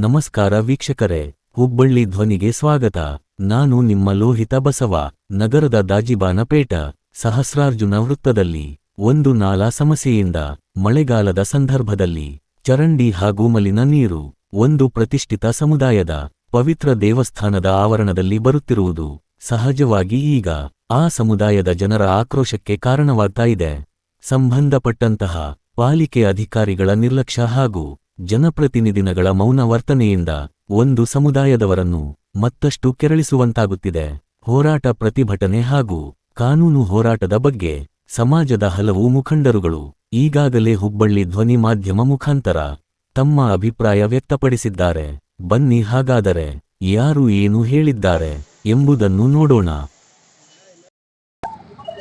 ನಮಸ್ಕಾರ ವೀಕ್ಷಕರೇ, ಹುಬ್ಬಳ್ಳಿ ಧ್ವನಿಗೆ ಸ್ವಾಗತ. ನಾನು ನಿಮ್ಮ ಲೋಹಿತ ಬಸವ, ನಗರದ ದಾಜಿಬಾನಪೇಟ, ಸಹಸ್ರಾರ್ಜುನ ವೃತ್ತದಲ್ಲಿ, ಒಂದು ನಾಲಾ ಸಮಸ್ಯೆಯಿಂದ, ಮಳೆಗಾಲದ ಸಂದರ್ಭದಲ್ಲಿ, ಚರಂಡಿ ಹಾಗೂ ಮಲಿನ ನೀರು, ಒಂದು ಪ್ರತಿಷ್ಠಿತ ಸಮುದಾಯದ, ಪವಿತ್ರ ದೇವಸ್ಥಾನದ ಆವರಣದಲ್ಲಿ ಬರುತ್ತಿರುವುದು, ಸಹಜವಾಗಿ ಈಗ, ಆ ಸಮುದಾಯದ ಜನರ ಆಕ್ರೋಶಕ್ಕೆ ಕಾರಣವಾಗ್ತಾ ಇದೆ. ಸಂಬಂಧಪಟ್ಟಂತಹ, ಪಾಲಿಕೆ ಅಧಿಕಾರಿಗಳ ನಿರ್ಲಕ್ಷ್ಯ ಹಾಗೂ ಜನಪ್ರತಿನಿಧಿಗಳ ಮೌನ ವರ್ತನೆಯಿಂದ ಒಂದು ಸಮುದಾಯದವರನ್ನು ಮತ್ತಷ್ಟು ಕೆರಳಿಸುವಂತಾಗುತ್ತಿದೆ. ಹೋರಾಟ ಪ್ರತಿಭಟನೆ ಹಾಗೂ ಕಾನೂನು ಹೋರಾಟದ ಬಗ್ಗೆ ಸಮಾಜದ ಹಲವು ಮುಖಂಡರುಗಳು ಈಗಾಗಲೇ ಹುಬ್ಬಳ್ಳಿ ಧ್ವನಿ ಮಾಧ್ಯಮ ಮುಖಾಂತರ ತಮ್ಮ ಅಭಿಪ್ರಾಯ ವ್ಯಕ್ತಪಡಿಸಿದ್ದಾರೆ. ಬನ್ನಿ ಹಾಗಾದರೆ ಯಾರು ಏನು ಹೇಳಿದ್ದಾರೆ ಎಂಬುದನ್ನು ನೋಡೋಣ.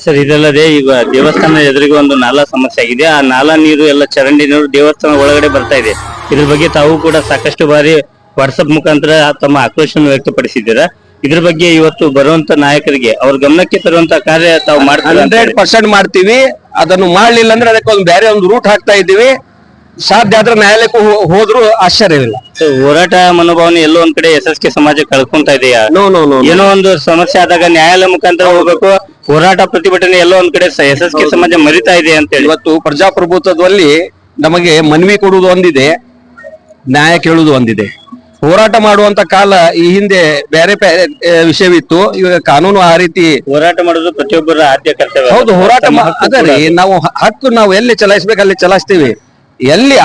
ಸರ್ ಇದಲ್ಲದೆ ಈಗ ದೇವಸ್ಥಾನ ಎದುರಿಗೆ ಒಂದು ನಾಲಾ ಸಮಸ್ಯೆ ಆಗಿದೆ. ಆ ನಾಲಾ ನೀರು ಎಲ್ಲ ಚರಂಡಿ ನೀರು ದೇವಸ್ಥಾನ ಒಳಗಡೆ ಬರ್ತಾ ಇದೆ. ಇದ್ರ ಬಗ್ಗೆ ತಾವು ಕೂಡ ಸಾಕಷ್ಟು ಬಾರಿ ವಾಟ್ಸಪ್ ಮುಖಾಂತರ ತಮ್ಮ ಆಕ್ರೋಶವನ್ನು ವ್ಯಕ್ತಪಡಿಸಿದ್ದೀರಾ? ಇದ್ರ ಬಗ್ಗೆ ಇವತ್ತು ಬರುವಂತ ನಾಯಕರಿಗೆ ಅವ್ರ ಗಮನಕ್ಕೆ ತರುವಂತ ಕಾರ್ಯ ತಾವು ಮಾಡ್ತಾರೆ ಹಂಡ್ರೆಡ್ ಪರ್ಸೆಂಟ್ ಮಾಡ್ತೀವಿ. ಅದನ್ನು ಮಾಡ್ಲಿಲ್ಲ ಅಂದ್ರೆ ಅದಕ್ಕೆ ಒಂದು ಬೇರೆ ಒಂದು ರೂಟ್ ಹಾಕ್ತಾ ಇದೀವಿ ಸಾಧ್ಯ ಆದ್ರೆ ನ್ಯಾಯಾಲಯಕ್ಕೂ ಹೋ- ಹೋದ್ರೂ ಆಶ್ಚರ್ಯವಿಲ್ಲ ಹೋರಾಟ ಮನೋಭಾವನೆ ಎಲ್ಲೋ ಒಂದ್ ಕಡೆ ಎಸ್ ಎಸ್ ಕೆ ಸಮಾಜ ಕಳ್ಕೊಂತ ಇದೆಯಾ? ನೋ ನೋ ನೋ ಏನೋ ಒಂದು ಸಮಸ್ಯೆ ಆದಾಗ ನ್ಯಾಯಾಲಯ ಮುಖಾಂತರ ಹೋಗ್ಬೇಕು. ಹೋರಾಟ ಪ್ರತಿಭಟನೆ ಎಲ್ಲೋ ಒಂದ್ ಕಡೆ ಎಸ್ ಎಸ್ ಕೆ ಸಮಾಜ ಮರಿತಾ ಇದೆ ಅಂತ ಹೇಳಿ ಇವತ್ತು ಪ್ರಜಾಪ್ರಭುತ್ವದಲ್ಲಿ ನಮಗೆ ಮನವಿ ಕೊಡುವುದು ಒಂದಿದೆ ನ್ಯಾಯ ಕೇಳುವುದು ಒಂದಿದೆ. ಹೋರಾಟ ಮಾಡುವಂತ ಕಾಲ ಈ ಹಿಂದೆ ಬೇರೆ ಬೇರೆ ವಿಷಯವಿತ್ತು. ಇವಾಗ ಕಾನೂನು ಆ ರೀತಿ ಹೋರಾಟ ಮಾಡೋದು ಪ್ರತಿಯೊಬ್ಬರ ಆದ್ಯ ಕರ್ತವ್ಯ. ಹೌದು ಹೋರಾಟ ಅದೇ ನಾವು ಹಕ್ಕು ನಾವು ಎಲ್ಲಿ ಚಲಾಯಿಸ್ಬೇಕು ಅಲ್ಲಿ ಚಲಾಯಿಸ್ತೀವಿ. ಎಲ್ಲಿ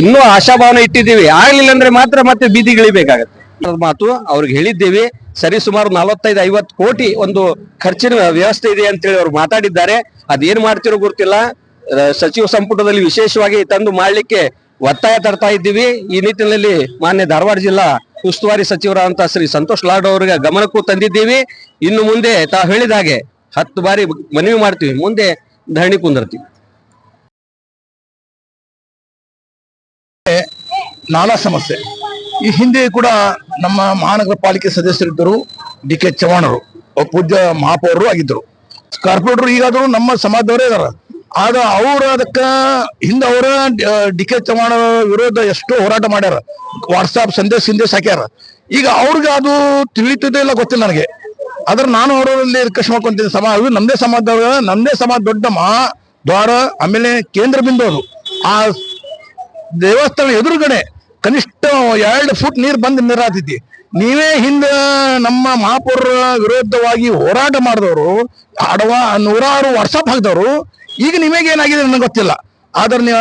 ಇನ್ನೂ ಆಶಾಭಾವನೆ ಇಟ್ಟಿದ್ದೀವಿ. ಆಗ್ಲಿಲ್ಲ ಅಂದ್ರೆ ಮಾತ್ರ ಮತ್ತೆ ಬೀದಿಗಿಳಿಬೇಕಾಗತ್ತೆ. ಮಾತು ಅವ್ರಿಗೆ ಹೇಳಿದ್ದೇವೆ. ಸರಿ, ಸುಮಾರು ನಲವತ್ತೈದು, ಐವತ್ತು ಕೋಟಿ ಒಂದು ಖರ್ಚಿನ ವ್ಯವಸ್ಥೆ ಇದೆ ಅಂತೇಳಿ ಅವ್ರು ಮಾತಾಡಿದ್ದಾರೆ. ಅದೇನ್ ಮಾಡ್ತಿರೋ ಗೊತ್ತಿಲ್ಲ. ಸಚಿವ ಸಂಪುಟದಲ್ಲಿ ವಿಶೇಷವಾಗಿ ತಂದು ಮಾಡ್ಲಿಕ್ಕೆ ಒತ್ತಾಯ ತರ್ತಾ ಇದ್ದೀವಿ. ಈ ನಿಟ್ಟಿನಲ್ಲಿ ಮಾನ್ಯ ಧಾರವಾಡ ಜಿಲ್ಲಾ ಉಸ್ತುವಾರಿ ಸಚಿವರಾದಂತಹ ಶ್ರೀ ಸಂತೋಷ್ ಲಾಡ್ ಅವರಿಗೆ ಗಮನಕ್ಕೂ ತಂದಿದ್ದೀವಿ. ಇನ್ನು ಮುಂದೆ ತಾವು ಹೇಳಿದ ಹಾಗೆ ಹತ್ತು ಬಾರಿ ಮನವಿ ಮಾಡ್ತೀವಿ. ಮುಂದೆ ಧರಣಿ ಕುಂದರ್ತೀವಿ. ನಾಲಾ ಸಮಸ್ಯೆ. ಈ ಹಿಂದೆ ಕೂಡ ನಮ್ಮ ಮಹಾನಗರ ಪಾಲಿಕೆ ಸದಸ್ಯರಿದ್ದರು ಡಿ ಕೆ ಚವಾಣರು ಪೂಜ್ಯ ಮಹಾಪೌರರು ಆಗಿದ್ದರು. ಕಾರ್ಪೊರೇಟರ್ ಈಗಾದರೂ ನಮ್ಮ ಸಮಾಜದವರೇ ಇದಾರ. ಆಗ ಅವ್ರ ಅದಕ್ಕ ಹಿಂದೆ ಅವರ ಡಿ ಕೆ ಚವ್ಹಾಣ ವಿರೋಧ ಎಷ್ಟೋ ಹೋರಾಟ ಮಾಡ್ಯಾರ. ವಾಟ್ಸಾಪ್ ಸಂದೇಶ ಸಂದೇಶ ಹಾಕ್ಯಾರ. ಈಗ ಅವ್ರಿಗೆ ಅದು ತಿಳಿತದೇ ಇಲ್ಲ, ಗೊತ್ತಿಲ್ಲ ನನಗೆ. ಆದ್ರೆ ನಾನು ಅವರಲ್ಲಿ ರಿಕ್ವೆಸ್ಟ್ ಮಾಡ್ಕೊಂತೀನಿ. ಸಮಾಜ ನಮ್ದೇ ಸಮಾಜದವ್ರ, ನಮ್ದೇ ಸಮಾಜ ದೊಡ್ಡ ಮಹಾ ದ್ವಾರ, ಆಮೇಲೆ ಕೇಂದ್ರ ಬಿಂದು ಅದು. ಆ ದೇವಸ್ಥಾನ ಎದುರುಗಡೆ ಕನಿಷ್ಠ ಎರಡು ಫುಟ್ ನೀರು ಬಂದು ನೀರಾತೈತಿ ನೀವೇ ಹಿಂದೆ ನಮ್ಮ ಮಹಾಪುರ ವಿರುದ್ಧವಾಗಿ ಹೋರಾಟ ಮಾಡಿದವರು, ಆಡುವ ನೂರಾರು ವಾಟ್ಸಪ್ ಹಾಕಿದವರು ಈಗ ನಿಮಗೆ ಏನಾಗಿದೆ ನನಗೆ ಗೊತ್ತಿಲ್ಲ. ಆದ್ರೆ ನೀವು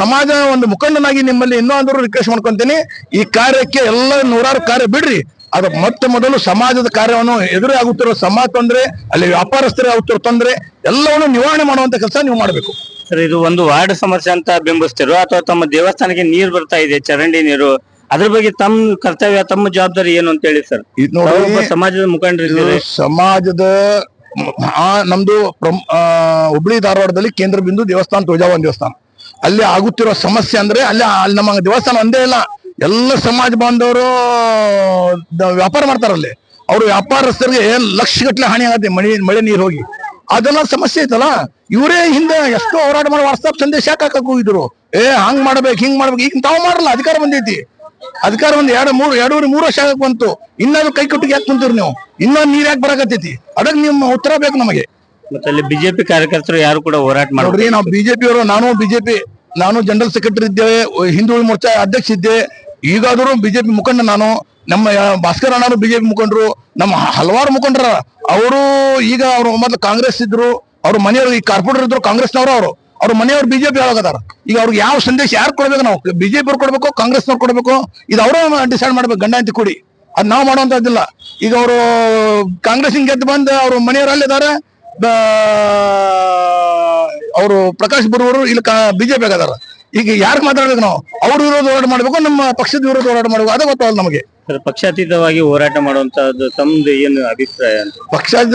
ಸಮಾಜ ಒಂದು ಮುಖಂಡನಾಗಿ ನಿಮ್ಮಲ್ಲಿ ಇನ್ನೂ ಅಂದರೂ ರಿಕ್ವೆಸ್ಟ್ ಮಾಡ್ಕೊಂತೀನಿ. ಈ ಕಾರ್ಯಕ್ಕೆ ಎಲ್ಲ ನೂರಾರು ಕಾರ್ಯ ಬಿಡ್ರಿ. ಅದು ಮೊತ್ತ ಮೊದಲು ಸಮಾಜದ ಕಾರ್ಯವನ್ನು ಎದುರೇ ಆಗುತ್ತಿರೋ ಸಮಾಜ ತೊಂದರೆ, ಅಲ್ಲಿ ವ್ಯಾಪಾರಸ್ಥರೇ ಆಗುತ್ತಿರೋ ತೊಂದರೆ, ಎಲ್ಲವನ್ನು ನಿವಾರಣೆ ಮಾಡುವಂತ ಕೆಲಸ ನೀವು ಮಾಡಬೇಕು. ಸರ್ ಇದು ಒಂದು ವಾರ್ಡ್ ಸಮಸ್ಯೆ ಅಂತ ಬಿಂಬಿಸ್ತಿರೋ ಅಥವಾ ತಮ್ಮ ದೇವಸ್ಥಾನಕ್ಕೆ ನೀರು ಬರ್ತಾ ಇದೆ ಚರಂಡಿ ನೀರು. ಅದ್ರ ಬಗ್ಗೆ ತಮ್ಮ ಕರ್ತವ್ಯ ತಮ್ಮ ಜವಾಬ್ದಾರಿ ಏನು ಅಂತ ಹೇಳಿ ಸರ್? ಇದು ನೋಡಿ ತಾವೊಬ್ಬ ಸಮಾಜದ ಮುಖಂಡರಿದ್ದೀರಿ ಇದು ಸಮಾಜದ ಆ ನಮ್ದು ಪ್ರಮ್- ಆ, ಹುಬ್ಳಿ ಧಾರವಾಡದಲ್ಲಿ ಕೇಂದ್ರ ಬಿಂದು ದೇವಸ್ಥಾನ ತುಳಜಾವನ್ ದೇವಸ್ಥಾನ. ಅಲ್ಲಿ ಆಗುತ್ತಿರೋ ಸಮಸ್ಯೆ ಅಂದ್ರೆ ಅಲ್ಲಿ ಅಲ್ಲಿ ನಮ್ಮ ದೇವಸ್ಥಾನ ಒಂದೇ ಇಲ್ಲ. ಎಲ್ಲ ಸಮಾಜ ಬಾಂಧವರು ದ- ವ್ಯಾಪಾರ ಮಾಡ್ತಾರಲ್ಲಿ. ಅವ್ರ ವ್ಯಾಪಾರಸ್ಥರಿಗೆ ಲಕ್ಷಗಟ್ಟಲೆ ಹಾನಿ ಆಗತ್ತೆ ಮಳೆ ಮಳೆ ನೀರು ಹೋಗಿ. ಅದೆಲ್ಲ ಸಮಸ್ಯೆ ಐತಲ್ಲ ಇವರೇ ಹಿಂದೆ ಎಷ್ಟೋ ಹೋರಾಟ ಮಾಡಿ ವಾಟ್ಸ್ಆಪ್ ಸಂದೇಶ ಯಾಕೆ ಹಾಕಕ್ ಹೋಗಿದ್ರು ಏ ಹಂಗ್ ಮಾಡ್ಬೇಕು ಹಿಂಗ್ ಮಾಡ್ಬೇಕು ಈಗ ತಾವು ಮಾಡಲ್ಲ ಅಧಿಕಾರ ಬಂದೈತಿ. ಅಧಿಕಾರ ಒಂದ್ ಎರಡು ಮೂರು ಎರಡೂವರೆ ಮೂರು ವರ್ಷ ಆಗಕ್ ಬಂತು. ಇನ್ನಾದ್ರು ಕೈ ಕೊಟ್ಟಿಗೆ ಯಾಕೆ ಕುಂತೀರಿ ನೀವು? ಇನ್ನೂ ನೀರ್ ಯಾಕೆ ಬರಕತ್ತೈತಿ? ಅದಕ್ಕೆ ನಿಮ್ಮ ಉತ್ತರ ಬೇಕು ನಮಗೆ. ಮತ್ತೆ ಅಲ್ಲಿ ಬಿಜೆಪಿ ಕಾರ್ಯಕರ್ತರು ಯಾರು ಕೂಡ ಹೋರಾಟ ಮಾಡಿ ಮಾಡ್ರಿ ನಾವು ಬಿಜೆಪಿ ಅವರು ನಾನು ಬಿಜೆಪಿ ನಾನು ಜನರಲ್ ಸೆಕ್ರೆಟರಿ ಇದ್ದೇವೆ ಹಿಂದುಳಿದ ಮೋರ್ಚಾ ಅಧ್ಯಕ್ಷ ಇದ್ದೆ. ಈಗಾದರೂ ಬಿಜೆಪಿ ಮುಖಂಡ ನಾನು. ನಮ್ಮ ಭಾಸ್ಕರ್ ಅಣ್ಣರು ಬಿಜೆಪಿ ಮುಖಂಡರು, ನಮ್ಮ ಹಲವಾರು ಮುಖಂಡರ, ಅವರು ಈಗ ಅವರು ಮೊದಲು ಕಾಂಗ್ರೆಸ್ ಇದ್ರು, ಅವ್ರ ಮನೆಯವರು, ಈ ಕಾರ್ಪೊರೇಟರ್ ಇದ್ರು ಕಾಂಗ್ರೆಸ್ನವರು ಅವರು. ಅವ್ರ ಮನೆಯವರು ಬಿಜೆಪಿ ಒಳಗದಾರ. ಈಗ ಅವ್ರಿಗೆ ಯಾವ ಸಂದೇಶ ಯಾರು ಕೊಡ್ಬೇಕು ನಾವು? ಬಿಜೆಪಿ ಅವ್ರು ಕೊಡ್ಬೇಕು, ಕಾಂಗ್ರೆಸ್ನವ್ರು ಕೊಡ್ಬೇಕು, ಇದು ಅವರು ಡಿಸೈಡ್ ಮಾಡ್ಬೇಕು, ಗಂಡ ಅಂತ ಕೂಡಿ. ಅದ್ ನಾವು ಮಾಡುವಂತದ್ದಿಲ್ಲ ಈಗ ಅವರು ಕಾಂಗ್ರೆಸ್ ಗೆದ್ದು ಬಂದು ಅವ್ರ ಮನೆಯವರು ಅಲ್ಲಿದ್ದಾರೆ. ಅವರು ಪ್ರಕಾಶ್ ಬರುವರು ಇಲ್ಲಿ ಬಿಜೆಪಿ ಆಗದಾರ ಈಗ ಯಾರು ಮಾತಾಡ್ಬೇಕು ನಾವು? ಅವ್ರ ವಿರೋಧ ಹೋರಾಟ ಮಾಡ್ಬೇಕು ನಮ್ಮ ಪಕ್ಷದ ವಿರೋಧ ಹೋರಾಟ ಮಾಡ್ಬೇಕು ಅದೇ ಗೊತ್ತಾಗಲ್ಲ ನಮಗೆ. ಸರ್, ಪಕ್ಷಾತೀತವಾಗಿ ಹೋರಾಟ ಮಾಡುವಂತದ್ದು ತಮ್ದು ಏನು ಅಭಿಪ್ರಾಯ ಅಂತ?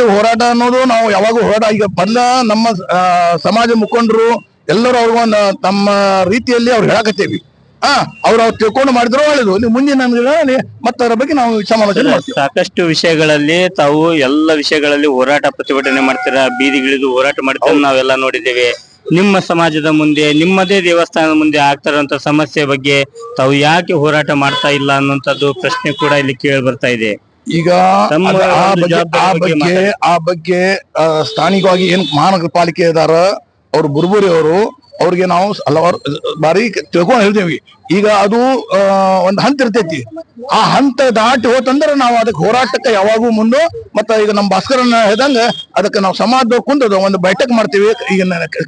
ಹೋರಾಟ ಅನ್ನೋದು ನಾವು ಯಾವಾಗ ಹೋರಾಟ ಈಗ ಬಂದ ನಮ್ಮ ಆ, ಸಮಾಜ ಮುಖಂಡರು ಎಲ್ಲರೂ ಅವ್ರಿಗೊಂದು ತಮ್ಮ ರೀತಿಯಲ್ಲಿ ಅವ್ರು ಹೇಳಕತ್ತೇವಿ. ಆ ಅವ್ರು ಅವ್ರು ತಿಳ್ಕೊಂಡು ಮಾಡಿದ್ರು ಒಳ್ಳೇದು. ನೀವು ಮುಂದಿನ ದಿನಗಳಲ್ಲಿ ಮತ್ತೆ ಅದರ ಬಗ್ಗೆ ನಾವು ಸಮಾಲೋಚನೆ ಮಾಡ್ತೀವಿ. ಸಾಕಷ್ಟು ವಿಷಯಗಳಲ್ಲಿ ತಾವು ಎಲ್ಲ ವಿಷಯಗಳಲ್ಲಿ ಹೋರಾಟ ಪ್ರತಿಭಟನೆ ಮಾಡ್ತೀರಾ? ಬೀದಿಗಿಳಿದು ಹೋರಾಟ ಮಾಡ್ತೀರಾ? ನಾವೆಲ್ಲ ನೋಡಿದ್ದೇವೆ. ನಿಮ್ಮ ಸಮಾಜದ ಮುಂದೆ ನಿಮ್ಮದೇ ದೇವಸ್ಥಾನದ ಮುಂದೆ ಆಗ್ತಾರಂತ ಸಮಸ್ಯೆ ಬಗ್ಗೆ ತಾವು ಯಾಕೆ ಹೋರಾಟ ಮಾಡ್ತಾ ಇಲ್ಲ ಅನ್ನುವಂಥದ್ದು ಪ್ರಶ್ನೆ ಕೂಡ ಇಲ್ಲಿ ಕೇಳಿ ಬರ್ತಾ ಇದೆ. ಈಗ ಆ ಬಗ್ಗೆ ಆ ಬಗ್ಗೆ ಸ್ಥಾನಿಕವಾಗಿ ಏನ್ ಮಹಾನಗರ ಪಾಲಿಕೆ ಅವರು ಅವ್ರು ಬುರ್ಬುರಿ ಅವರು ಅವ್ರಿಗೆ ನಾವು ಹಲವಾರು ಬಾರಿ ತಿಳ್ಕೊಂಡು ಹೇಳ್ತೇವಿ. ಈಗ ಅದು ಒಂದು ಹಂತ ಇರ್ತೈತಿ. ಆ ಹಂತ ದಾಟಿ ಹೋತಂದ್ರೆ ನಾವು ಅದಕ್ಕೆ ಹೋರಾಟಕ್ಕೆ ಯಾವಾಗೂ ಮುಂದೆ ಮತ್ತ ಈಗ ನಮ್ಮ ಭಾಸ್ಕರನ್ನ ಹೇಳ್ದಂಗ ಅದಕ್ಕೆ ನಾವು ಸಮಾಜ ಕುಂದು ಒಂದು ಬೈಠಕ್ ಮಾಡ್ತೀವಿ. ಈಗ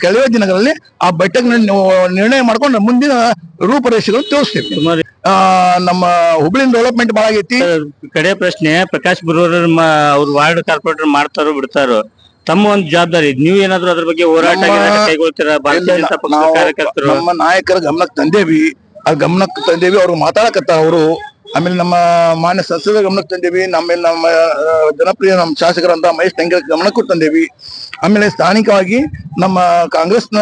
ಕೆಲವೇ ದಿನಗಳಲ್ಲಿ ಆ ಬೈಠಕ್ ನಿರ್ಣಯ ಮಾಡ್ಕೊಂಡು ಮುಂದಿನ ರೂಪರೇಷೆಗಳು ತಿಳಿಸ್ತೀವಿ. ನಮ್ಮ ಹುಬ್ಳಿ ಡೆವಲಪ್ಮೆಂಟ್ ಭಾಳ ಆಗೈತಿ. ಕಡೆ ಪ್ರಶ್ನೆ ಪ್ರಕಾಶ್ ಬುರೂರ್ ಅವ್ರ ವಾರ್ಡ್ ಕಾರ್ಪೊರೇಟರ್ ಮಾಡ್ತಾರೋ ಬಿಡ್ತಾರೋ? ತಮ್ಮ ಒಂದು ಜವಾಬ್ದಾರಿ. ನೀವು ಏನಾದ್ರು ಅದ್ರ ಬಗ್ಗೆ ಹೋರಾಟ ಕೈಗೊಳ್ತೀರ ಗೀರಾಟ ಕೈಗೊಳ್ತೀರಾ? ಭಾರತೀಯ ಜನತಾ ಪಕ್ಷದ ಕಾರ್ಯಕರ್ತರು? ನಮ್ಮ ನಾಯಕರ ಗಮನಕ್ಕೆ ತಂದೇವಿ. ಆ ಗಮನಕ್ಕೆ ತಂದೇವಿ ಅವ್ರು ಮಾತಾಡಕತ್ತ ಅವರು. ಆಮೇಲೆ ನಮ್ಮ ಮಾನ್ಯ ಸಂಸದ ಗಮನಕ್ಕೆ ತಂದೇವಿ ಆಮೇಲೆ ನಮ್ಮ ಜನಪ್ರಿಯ ನಮ್ಮ ಶಾಸಕರಂತ ಮಹೇಶ್ ತಂಗಿರ ಗಮನಕ್ಕೂ ತಂದೇವಿ. ಆಮೇಲೆ ಸ್ಥಾನಿಕವಾಗಿ ನಮ್ಮ ಕಾಂಗ್ರೆಸ್ನ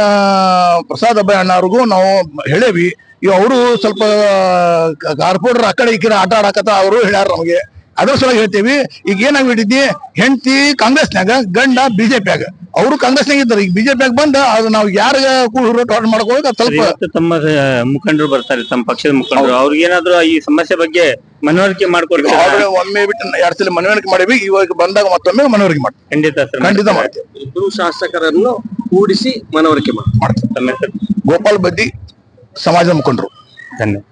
ಪ್ರಸಾದ್ ಅಬ್ಬಾಯ್ ಅಣ್ಣವ್ರಿಗೂ ನಾವು ಹೇಳೇವಿ ಇವ್ ಅವರು ಸ್ವಲ್ಪ ಕಾರ್ಪೋರೇಟರ್ ಆ ಕಡೆ ಈ ಕಡೆ ಆಟ ಆಡಕತ್ತ ಅವರು ಹೇಳ್ಯಾರ ನಮಗೆ. ಅದ್ರ ಸಲ ಹೇಳ್ತೇವಿ ಈಗ ಏನಾಗ್ಬಿಟ್ಟಿದ್ದಿ ಹೆಂಡತಿ ಕಾಂಗ್ರೆಸ್ನಾಗ ಗಂಡ ಬಿಜೆಪಿಯಾಗ. ಅವರು ಕಾಂಗ್ರೆಸ್ನಾಗ ಇದ್ದಾರೆ. ಈಗ ಬಿಜೆಪಿಯಾಗ ಬಂದ ಅದು ನಾವು ಯಾರ ಹೋರಾಟ ಮಾಡ್ಕೋಬೇಕು ಸ್ವಲ್ಪ ತಮ್ಮ ಮುಖಂಡರು ಬರ್ತಾರೆ ತಮ್ಮ ಪಕ್ಷದ ಮುಖಂಡರು. ಅವ್ರಿಗೆ ಏನಾದ್ರು ಈ ಸಮಸ್ಯೆ ಬಗ್ಗೆ ಮನವರಿಕೆ ಮಾಡ್ಕೊಳ್ತಾರೆ ಒಮ್ಮೆ ಬಿಟ್ಟು ಎರಡ್ ಸಲ ಮನವರಿಕೆ ಮಾಡಿವಿ ಇವಾಗ ಬಂದಾಗ ಮತ್ತೊಮ್ಮೆ ಮನವರಿಕೆ ಮಾಡಿ ಖಂಡಿತ ಸರ್ ಖಂಡಿತ ಮಾಡ್ತೀವಿ. ಇಬ್ಬರು ಶಾಸಕರನ್ನು ಕೂಡಿಸಿ ಮನವರಿಕೆ ಮಾಡ್ತೀವಿ. ತಮ್ಮ ಹೆಸರು? ಗೋಪಾಲ್ ಬದ್ದಿ ಸಮಾಜದ ಮುಖಂಡರು. ಧನ್ಯವಾದ.